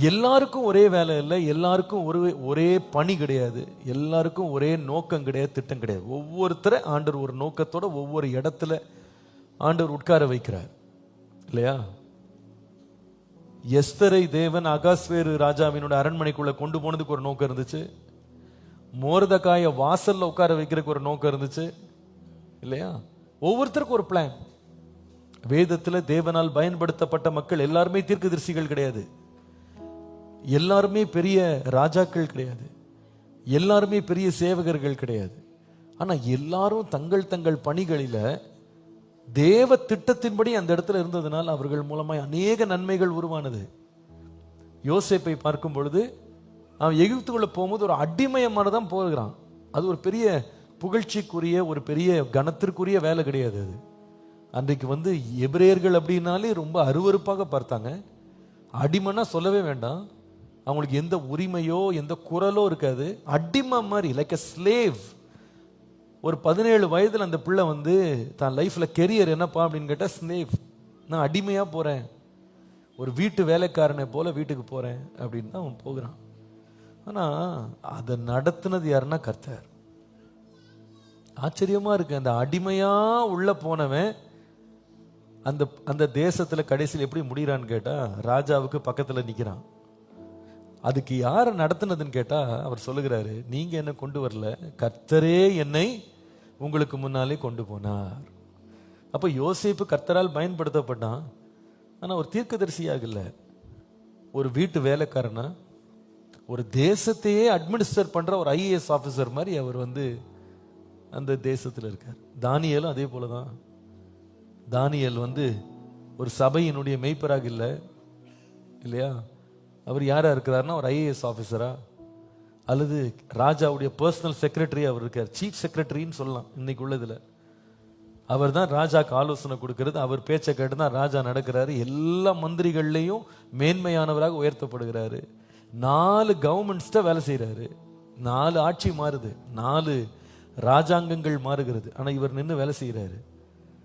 எல்லாருக்கும் ஒரே வேலை இல்லை எல்லாருக்கும் ஒரு ஒரே பணி கிடையாது எல்லாருக்கும் ஒரே நோக்கம் கிடையாது திட்டம் கிடையாது. ஒவ்வொருத்தரை ஆண்டவர் ஒரு நோக்கத்தோட ஒவ்வொரு இடத்துல ஆண்டவர் உட்கார வைக்கிறார். இல்லையா? எஸ்தரை தேவன் அகாஸ்வேரு ராஜாவினோட அரண்மனைக்குள்ள கொண்டு போனதுக்கு ஒரு நோக்கம் இருந்துச்சு. மோரதக்காய வாசல்ல உட்கார வைக்கிறதுக்கு ஒரு நோக்கம் இருந்துச்சு. இல்லையா? ஒவ்வொருத்தருக்கும் ஒரு பிளான் வேதத்துல தேவனால் பயன்படுத்தப்பட்ட மக்கள் எல்லாருமே தீர்க்கதரிசிகள் கிடையாது. எல்லாருமே பெரிய ராஜாக்கள் கிடையாது. எல்லாருமே பெரிய சேவகர்கள் கிடையாது. ஆனால் எல்லாரும் தங்கள் தங்கள் பணிகளில் தேவ திட்டத்தின்படி அந்த இடத்துல இருந்ததுனால் அவர்கள் மூலமாய் அநேக நன்மைகள் உருவானது. யோசேப்பை பார்க்கும் பொழுது அவன் எகிப்துக்குள்ளே போகும்போது ஒரு அடிமயமான தான் போகிறான். அது ஒரு பெரிய புகழ்ச்சிக்குரிய ஒரு பெரிய கனத்திற்குரிய வேலை கிடையாது அது. அன்றைக்கு வந்து எபிரேயர்கள் அப்படின்னாலே ரொம்ப அருவருப்பாக பார்த்தாங்க. அடிமைன்னா சொல்லவே வேண்டாம். அவங்களுக்கு எந்த உரிமையோ எந்த குரலோ இருக்காது. அடிமை மாதிரி லைக் அ ஸ்லேவ் ஒரு பதினேழு வயதில் அந்த பிள்ளை வந்து தான் லைஃப்பில் கெரியர் என்னப்பா அப்படின்னு கேட்டால் ஸ்லேவ் நான் அடிமையாக போகிறேன் ஒரு வீட்டு வேலைக்காரனை போல வீட்டுக்கு போகிறேன் அப்படின்னு தான் அவன் போகிறான். ஆனால் அதை நடத்துனது யாருன்னா கர்த்தர். ஆச்சரியமாக இருக்கு. அந்த அடிமையாக உள்ளே போனவன் அந்த அந்த தேசத்தில் கடைசியில் எப்படி முடிகிறான்னு கேட்டால் ராஜாவுக்கு பக்கத்தில் நிற்கிறான் அதுக்கு யாரை நடத்தினதுன்னு கேட்டால் அவர் சொல்லுகிறாரு நீங்கள் என்ன கொண்டு வரல? கர்த்தரே என்னை உங்களுக்கு முன்னாலே கொண்டு போனார். அப்போ யோசிப்பு கர்த்தரால் பயன்படுத்தப்பட்டான். ஆனால் ஒரு தீர்க்கதரிசியாக ஆகல ஒரு வீட்டு வேலைக்காரனா ஒரு தேசத்தையே அட்மினிஸ்டர் பண்ணுற ஒரு ஐஏஎஸ் ஆஃபீஸர் மாதிரி அவர் வந்து அந்த தேசத்தில் இருக்கார். தானியலும் அதே போலதான். தானியல் வந்து ஒரு சபையினுடைய மெய்ப்பராக இல்லை. இல்லையா? அவர் யாராக இருக்கிறாருன்னா ஒரு ஐஏஎஸ் ஆஃபீஸரா அல்லது ராஜாவுடைய பர்சனல் செக்ரட்டரி அவர் இருக்கார். சீஃப் செக்ரட்டரின்னு சொல்லலாம் இன்னைக்கு உள்ளதில். அவர் தான் ராஜாக்கு ஆலோசனை கொடுக்கறது அவர் பேச்சை கேட்டு தான் ராஜா நடக்கிறாரு. எல்லா மந்திரிகள்லையும் மேன்மையானவராக உயர்த்தப்படுகிறாரு. நாலு கவர்மெண்ட்ஸ்ட வேலை செய்கிறாரு நாலு ஆட்சி மாறுது. நாலு ராஜாங்கங்கள் மாறுகிறது. ஆனால் இவர் நின்று வேலை செய்கிறாரு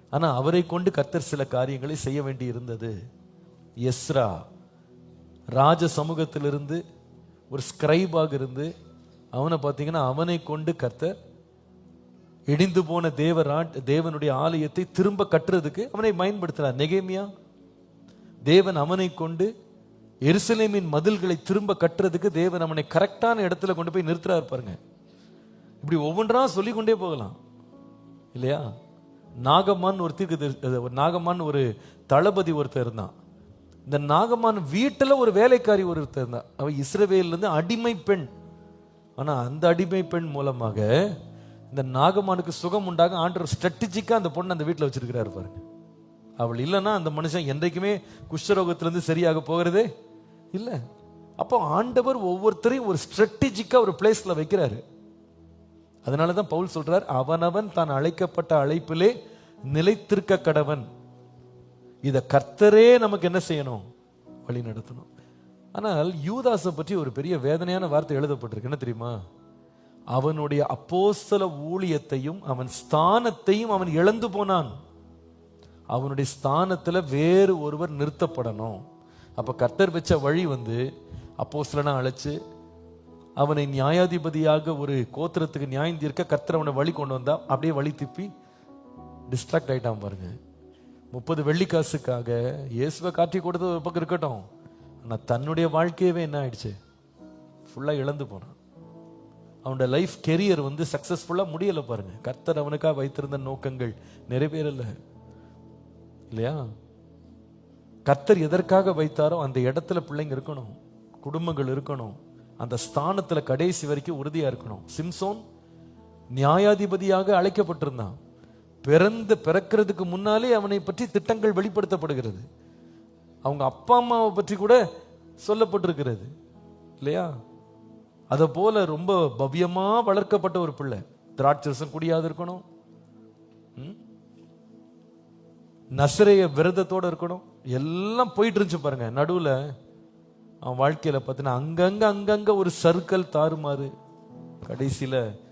ஆனால் அவரை கொண்டு கத்தர் சில காரியங்களை செய்ய வேண்டி இருந்தது எஸ்ரா. ராஜ சமூகத்திலிருந்து ஒரு ஸ்கிரைபாக இருந்து அவனை பார்த்தீங்கன்னா அவனை கொண்டு கர்த்தர் இடிந்து போன தேவராட் தேவனுடைய ஆலயத்தை திரும்ப கட்டுறதுக்கு அவனை பயன்படுத்தினார் நெகேமியா தேவன் அவனை கொண்டு எருசலேமின் மதில்களை திரும்ப கட்டுறதுக்கு தேவன் அவனை கரெக்டான இடத்துல கொண்டு போய் நிறுத்துறாரு பாருங்க. இப்படி ஒவ்வொன்றா சொல்லிக்கொண்டே போகலாம். இல்லையா? நாகமான் ஒரு தீர்க்க ஒரு நாகமான் ஒரு தளபதி ஒருத்தர் இருந்தான். இந்த நாகமான் வீட்டில் ஒரு வேலைக்காரி ஒருத்தர் இருந்தான் அவள் இஸ்ரவேலேருந்து அடிமை பெண். ஆனால் அந்த அடிமை பெண் மூலமாக இந்த நாகமானுக்கு சுகம் உண்டாக ஆண்டவர் ஸ்ட்ராட்டஜிக்கா அந்த பொண்ணை அந்த வீட்டில் வச்சிருக்கிறாரு பாருங்க. அவள் இல்லைன்னா அந்த மனுஷன் என்றைக்குமே குஷ்டரோகத்திலேருந்து சரியாக போகிறதே இல்லை. அப்போ ஆண்டவர் ஒவ்வொருத்தரையும் ஒரு ஸ்ட்ராட்டஜிக்கா ஒரு பிளேஸில் வைக்கிறாரு. அதனால தான் பவுல் சொல்கிறார் அவனவன் தான் அழைக்கப்பட்ட அழைப்பிலே நிலைத்திருக்க கடவன். இதை கர்த்தரே நமக்கு என்ன செய்யணும்? வழி நடத்தணும். ஆனால் யூதாஸை பற்றி ஒரு பெரிய வேதனையான வார்த்தை எழுதப்பட்டிருக்கு. என்ன தெரியுமா? அவனுடைய அப்போஸ்தல ஊழியத்தையும் அவன் ஸ்தானத்தையும் அவன் இழந்து போனான். அவனுடைய ஸ்தானத்தில் வேறு ஒருவர் நிறுத்தப்படணும். அப்போ கர்த்தர் வச்ச வழி வந்து அப்போஸ்தலனா அழைச்சு அவனை நியாயாதிபதியாக ஒரு கோத்திரத்துக்கு நியாயம் தீர்க்க கர்த்தர் அவனை வழி கொண்டு வந்தா அப்படியே வழி திப்பி டிஸ்ட்ராக்ட் ஆயிட்டான் பாருங்கள் முப்பது வெள்ளிக்காசுக்காக இயேசுவை காட்டி கொடுத்தது ஒரு பக்கம் இருக்கட்டும். ஆனால் தன்னுடைய வாழ்க்கையவே என்ன ஆயிடுச்சு? ஃபுல்லாக இழந்து போனான். அவனோட லைஃப் கெரியர் வந்து சக்ஸஸ்ஃபுல்லாக முடியலை பாருங்க. கர்த்தர் அவனுக்காக வைத்திருந்த நோக்கங்கள் நிறைவேறல. இல்லையா? கர்த்தர் எதற்காக வைத்தாரோ அந்த இடத்துல பிள்ளைங்க இருக்கணும். குடும்பங்கள் இருக்கணும். அந்த ஸ்தானத்தில் கடைசி வரைக்கும் உறுதியாக இருக்கணும். சிம்சோன் நியாயாதிபதியாக அழைக்கப்பட்டிருந்தான். பிறந்து பிறக்கிறதுக்கு முன்னாலே அவனை பற்றி திட்டங்கள் வெளிப்படுத்தப்படுகிறது. அவங்க அப்பா அம்மாவை பற்றி கூட சொல்லப்பட்டிருக்கிறது. இல்லையா? அதை போல ரொம்ப பவ்யமா வளர்க்கப்பட்ட ஒரு பிள்ளை. திராட்சரசம் குடியாது இருக்கணும். ம்? நசரைய விரதத்தோட இருக்கணும். எல்லாம் போயிட்டு இருந்துச்சு பாருங்க. நடுவில் அவன் வாழ்க்கையில பார்த்தீங்கன்னா அங்கங்க அங்கங்க ஒரு சர்க்கல் தாறுமாறு கடைசியில்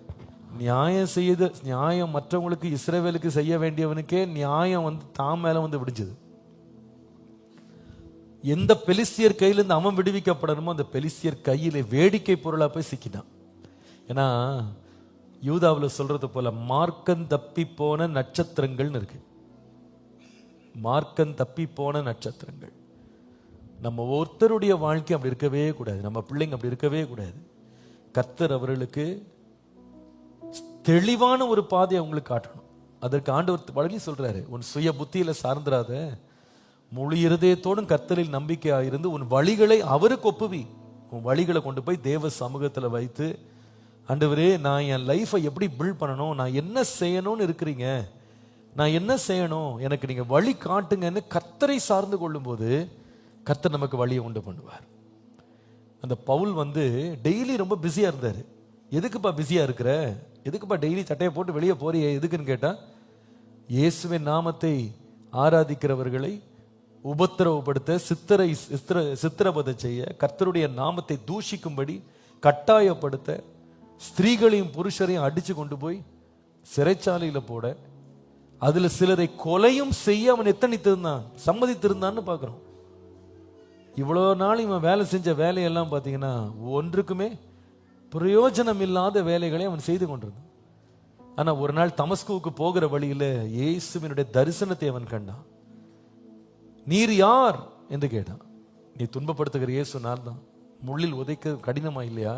நியாயம் செய்து நியாயம் மற்றவங்களுக்கு இஸ்ரேவேலுக்கு செய்ய வேண்டியவனுக்கே நியாயம் வந்து தான் மேல வந்து விடிஞ்சது. எந்த பெலிஸ்தியர் கையிலேருந்து அவன் விடுவிக்கப்படணுமோ அந்த பெலிஸ்தியர் கையில வேடிக்கை பொருளா போய் சிக்கினான் ஏன்னா யூதாவில் சொல்றது போல மார்க்கம் தப்பி போன நட்சத்திரங்கள்னு இருக்கு. மார்க்கம் தப்பி போன நட்சத்திரங்கள். நம்ம ஒருத்தருடைய வாழ்க்கை அப்படி இருக்கவே கூடாது. நம்ம பிள்ளைங்க அப்படி இருக்கவே கூடாது. கர்த்தர் அவர்களுக்கு தெளிவான ஒரு பாதையை அவங்களுக்கு காட்டணும். அதற்கு ஆண்டவர் வழி சொல்றாரு உன் சுய புத்தியில சார்ந்துராத முழு இருதயத்தோடும் கர்த்தரில் நம்பிக்கையா இருந்து உன் வழிகளை அவருக்கு ஒப்புவி. உன் வழிகளை கொண்டு போய் தேவ சமூகத்துல வைத்து ஆண்டவரே நான் என் லைஃப்பை எப்படி பில்ட் பண்ணணும்? நான் என்ன செய்யணும்னு இருக்கிறீங்க? நான் என்ன செய்யணும்? எனக்கு நீங்க வழி காட்டுங்கன்னு கர்த்தரை சார்ந்து கொள்ளும்போது கர்த்தர் நமக்கு வழியை உண்டு பண்ணுவார். அந்த பவுல் வந்து டெய்லி ரொம்ப பிஸியா இருந்தாரு. எதுக்குப்பா பிஸியாக இருக்கிற? எதுக்குப்பா டெய்லி சட்டையை போட்டு வெளியே போறியே? எதுக்குன்னு கேட்டா இயேசுவின் நாமத்தை ஆராதிக்கிறவர்களை உபத்திரவப்படுத்த சித்திரை சித்திர சித்திரவதை செய்ய கர்த்தருடைய நாமத்தை தூஷிக்கும்படி கட்டாயப்படுத்த ஸ்திரீகளையும் புருஷரையும் அடித்து கொண்டு போய் சிறைச்சாலையில் போட அதில் சிலரை கொலையும் செய்ய அவன் எத்தனைத்திருந்தான்? சம்மதித்திருந்தான்னு பார்க்குறோம். இவ்வளோ நாள் இவன் வேலை செஞ்ச வேலையெல்லாம் பார்த்தீங்கன்னா ஒன்றுக்குமே பிரயோஜனம் இல்லாத வேலைகளை அவன் செய்து கொண்டிருந்தான். ஆனால் ஒரு நாள் தமஸ்குவுக்கு போகிற வழியில் இயேசுவினுடைய தரிசனத்தை அவன் கண்டான். நீர் யார்? என்று கேட்டான். நீ துன்பப்படுத்துகிற இயேசு நான் தான் முள்ளில் உதைக்க கடினமா இல்லையா?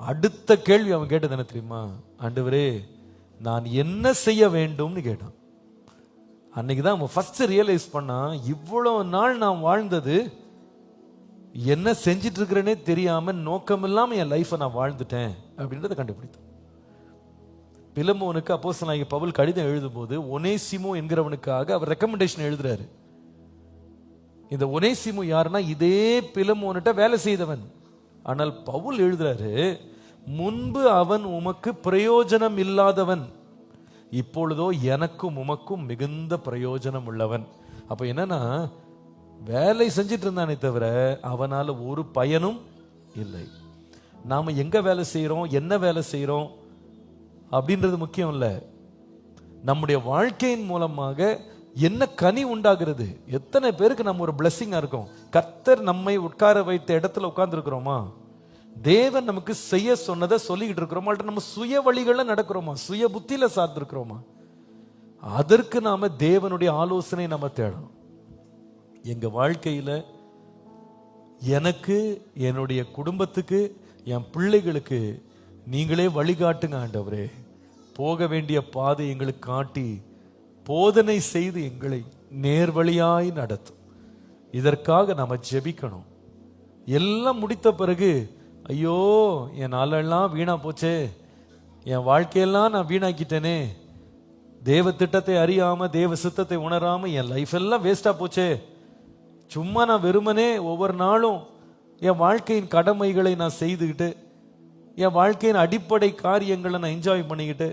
அடுத்த கேள்வி அவன் கேட்டது என்ன தெரியுமா? ஆண்டவரே நான் என்ன செய்ய வேண்டும்னு கேட்டான். அன்னைக்கு தான் அவன் ஃபர்ஸ்ட் ரியலைஸ் பண்ணான் இவ்வளோ நாள் நான் வாழ்ந்தது என்ன செஞ்சிட்டு இருக்கிறேனே தெரியாம நோக்கம் இல்லாம என் லைஃப்பை நான் வாழ்ந்துட்டேன் அப்படின்றத கண்டுபிடித்தேன் பிலமோனுக்கு அப்போஸ் நான் பவுல் கடிதம் எழுதும்போது ஒனேசிமோ என்கிறவனுக்காக அவர் ரெக்கமெண்டேஷன் எழுதுறாரு. இந்த ஒனேசிமு யாருன்னா இதே பிலமோன்கிட்ட வேலை செய்தவன். ஆனால் பவுல் எழுதுறாரு முன்பு அவன் உமக்கு பிரயோஜனம் இல்லாதவன் இப்பொழுதோ எனக்கும் உமக்கும் மிகுந்த பிரயோஜனம் உள்ளவன். அப்போ என்னன்னா வேலை செஞ்சிட்டு இருந்தானே தவிர அவனால் ஒரு பயனும் இல்லை. நாம் எங்கே வேலை செய்கிறோம் என்ன வேலை செய்கிறோம் அப்படின்றது முக்கியம் இல்லை. நம்முடைய வாழ்க்கையின் மூலமாக என்ன கனி உண்டாகிறது எத்தனை பேருக்கு நம்ம ஒரு பிளஸ்ஸிங்காக இருக்கோம் கர்த்தர் நம்மை உட்கார வைத்த இடத்துல உட்கார்ந்துருக்கிறோமா? தேவன் நமக்கு செய்ய சொன்னதை சொல்லிக்கிட்டு இருக்கிறோமா? அல்லது நம்ம சுய வழிகளில் நடக்கிறோமா? சுய புத்தியில் சார்ந்திருக்கிறோமா? அதற்கு நாம் தேவனுடைய ஆலோசனை நம்ம தேடணும். எங்கள் வாழ்க்கையில் எனக்கு என்னுடைய குடும்பத்துக்கு என் பிள்ளைகளுக்கு நீங்களே வழிகாட்டுங்க ஆண்டவரே. போக வேண்டிய பாதை எங்களுக்கு காட்டி போதனை செய்து எங்களை நேர்வழியாய் நடத்தும். இதற்காக நம்ம ஜெபிக்கணும். எல்லாம் முடித்த பிறகு ஐயோ என் நாளெல்லாம் வீணா போச்சே. என் வாழ்க்கையெல்லாம் நான் வீணாக்கிட்டேனே. தேவ திட்டத்தை அறியாம தேவ சித்தத்தை உணராம என் லைஃப் எல்லாம் வேஸ்டா போச்சே. சும்மா நான் வெறுமனே ஒவ்வொரு நாளும் என் வாழ்க்கையின் கடமைகளை நான் செய்துக்கிட்டு என் வாழ்க்கையின் அடிப்படை காரியங்களை நான் என்ஜாய் பண்ணிக்கிட்டு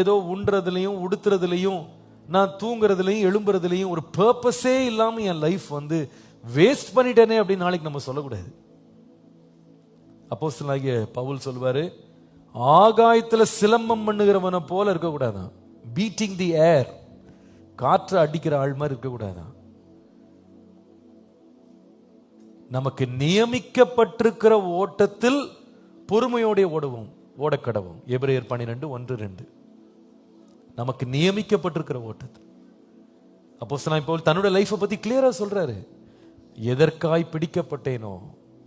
ஏதோ உண்றதுலையும் உடுத்துறதுலையும் நான் தூங்குறதுலையும் எழும்புறதுலையும் ஒரு பர்பஸே இல்லாமல் என் லைஃப் வந்து வேஸ்ட் பண்ணிட்டேனே அப்படின்னு நாளைக்கு நம்ம சொல்லக்கூடாது. அப்போஸ்தலனாகிய பவுல் சொல்லுவார் ஆகாயத்தில் சிலம்பம் பண்ணுகிறவனை போல இருக்கக்கூடாதான். பீட்டிங் தி ஏர் காற்றை அடிக்கிற ஆள் மாதிரி இருக்கக்கூடாதான். நமக்கு நியமிக்கப்பட்டிருக்கிற ஓட்டத்தில் பொறுமையோடைய ஓடுவோம் ஓடக்கடவும் எபிரேயர் பன்னிரெண்டு ஒன்று ரெண்டு. நமக்கு நியமிக்கப்பட்டிருக்கிற ஓட்டத்தில். அப்போ இப்போ தன்னோட லைஃப்பை பற்றி கிளியராக சொல்கிறாரு எதற்காய் பிடிக்கப்பட்டேனோ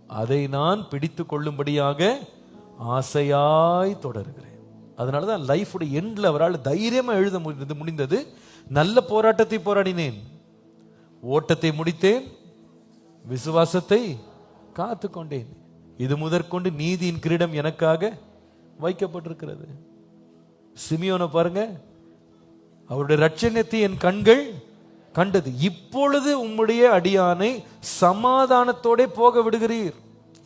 அதை நான் பிடித்து கொள்ளும்படியாக ஆசையாய் தொடர்கிறேன். அதனால தான் லைஃபுடைய எண்டில் அவரால் தைரியமாக எழுத முடிந்தது முடிந்தது. நல்ல போராட்டத்தை போராடினேன். ஓட்டத்தை முடித்தேன். விசுவாசத்தை காத்து கொண்டேன் இது முதற்கொண்டு நீதியின் கிரீடம் எனக்காக வைக்கப்பட்டிருக்கிறது. சிமியோனை பாருங்க. அவருடைய ரட்சணத்தை என் கண்கள் கண்டது. இப்பொழுது உம்முடைய அடியானை சமாதானத்தோட போக விடுகிறீர்.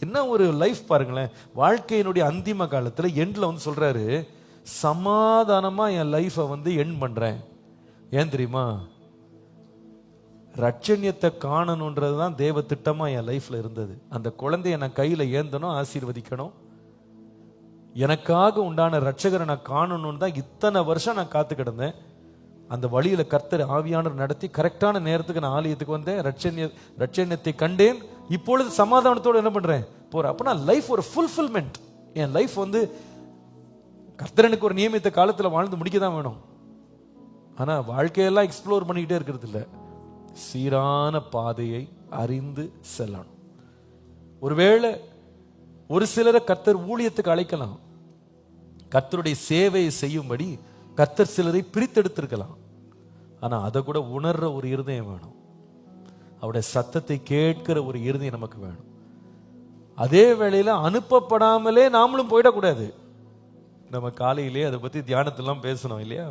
என்ன ஒரு லைஃப் பாருங்களேன். வாழ்க்கையினுடைய அந்திம காலத்தில் எண்டில் வந்து சொல்றாரு சமாதானமா என் லைஃபை வந்து எண் பண்றேன். ஏன் தெரியுமா? ரட்சண்யத்தை காணணுன்றது தான் தேவ திட்டமாக என் லைஃப்பில் இருந்தது. அந்த குழந்தைய நான் கையில் ஏந்தணும் ஆசீர்வதிக்கணும். எனக்காக உண்டான ரட்சகரை நான் காணணும்னு தான் இத்தனை வருஷம் நான் காத்து கிடந்தேன். அந்த வழியில் கர்த்தர் ஆவியானர் நடத்தி கரெக்டான நேரத்துக்கு நான் ஆலயத்துக்கு வந்தேன். ரட்சண்ய ரட்சண்யத்தை கண்டேன். இப்பொழுது சமாதானத்தோடு என்ன பண்றேன்? அப்போ நான் லைஃப் ஒரு ஃபுல்ஃபில்மெண்ட் என் லைஃப் வந்து கர்த்தரனுக்கு ஒரு நியமித்த காலத்தில் வாழ்ந்து முடிக்க தான் வேணும். ஆனால் வாழ்க்கையெல்லாம் எக்ஸ்ப்ளோர் பண்ணிக்கிட்டே இருக்கிறது இல்லை. சீரான பாதையை அறிந்து செல்லணும். ஒருவேளை ஒரு சிலரை கர்த்தர் ஊழியத்துக்கு அழைக்கலாம். கர்த்தருடைய சேவையை செய்யும்படி கர்த்தர் சிலரை பிரித்தெடுத்திருக்கலாம். ஆனால் அதை கூட உணர்ற ஒரு இருதயம் வேணும். அவருடைய சத்தத்தை கேட்கிற ஒரு இருதயம் நமக்கு வேணும். அதே வேளையில் அனுப்பப்படாமலே நாமளும் போயிடக்கூடாது. நம்ம காலையிலே அதை பற்றி தியானத்தெல்லாம் பேசணும் இல்லையா?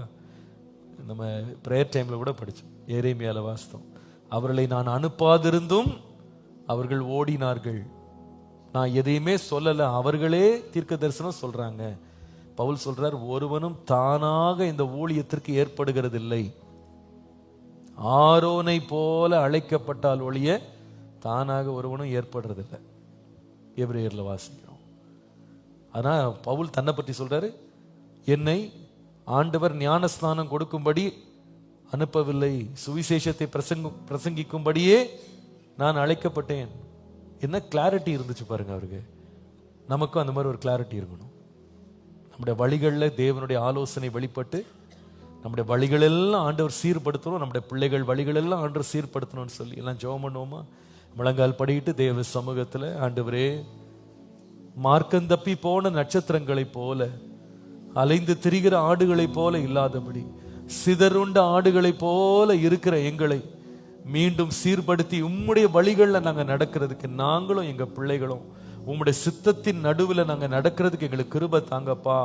நம்ம ப்ரேயர் டைமில் கூட படித்தோம் ஏரேமியால வாஸ்தவம் அவர்களை நான் அனுப்பாதிருந்தும் அவர்கள் ஓடினார்கள். நான் எதையுமே சொல்லலை. அவர்களே தீர்க்க தரிசனம் சொல்றாங்க. பவுல் சொல்றார் ஒருவனும் தானாக இந்த ஊழியத்திற்கு ஏற்படுகிறதில்லை. ஆரோனை போல அழைக்கப்பட்டால் ஒழிய தானாக ஒருவனும் ஏற்படுறதில்லை. எவ்ரியரில் வாசிக்கிறோம். ஆனால் பவுல் தன்னை பற்றி சொல்றாரு என்னை ஆண்டவர் ஞானஸ்நானம் கொடுக்கும்படி அனுப்பவில்லை. சுவிசேஷத்தை பிரசங்க பிரசங்கிக்கும்படியே நான் அழைக்கப்பட்டேன். என்ன கிளாரிட்டி இருந்துச்சு பாருங்க அவருக்கு. நமக்கும் அந்த மாதிரி ஒரு கிளாரிட்டி இருக்கணும். நம்முடைய வழிகளில் தேவனுடைய ஆலோசனை வெளிப்பட்டு நம்முடைய வழிகளெல்லாம் ஆண்டவர் சீர்படுத்தணும் நம்முடைய பிள்ளைகள் வழிகளெல்லாம் ஆண்டவர் சீர்படுத்தணும்னு சொல்லி எல்லாம் ஜெபம் பண்ணுவோமா? முழங்கால் படிக்கிட்டு தேவ சமூகத்தில் ஆண்டவரே மார்க்கம் தப்பி போன நட்சத்திரங்களைப் போல அலைந்து திரிகிற ஆடுகளைப் போல இல்லாதபடி சிதறுண்ட ஆடுகளைப் போல இருக்கிற எங்களை மீண்டும் சீர்படுத்தி உம்முடைய வழிகளில் நாங்கள் நடக்கிறதுக்கு நாங்களும் எங்கள் பிள்ளைகளும் உம்முடைய சித்தத்தின் நடுவில் நாங்கள் நடக்கிறதுக்கு எங்களுக்கு கிருப தாங்கப்பா.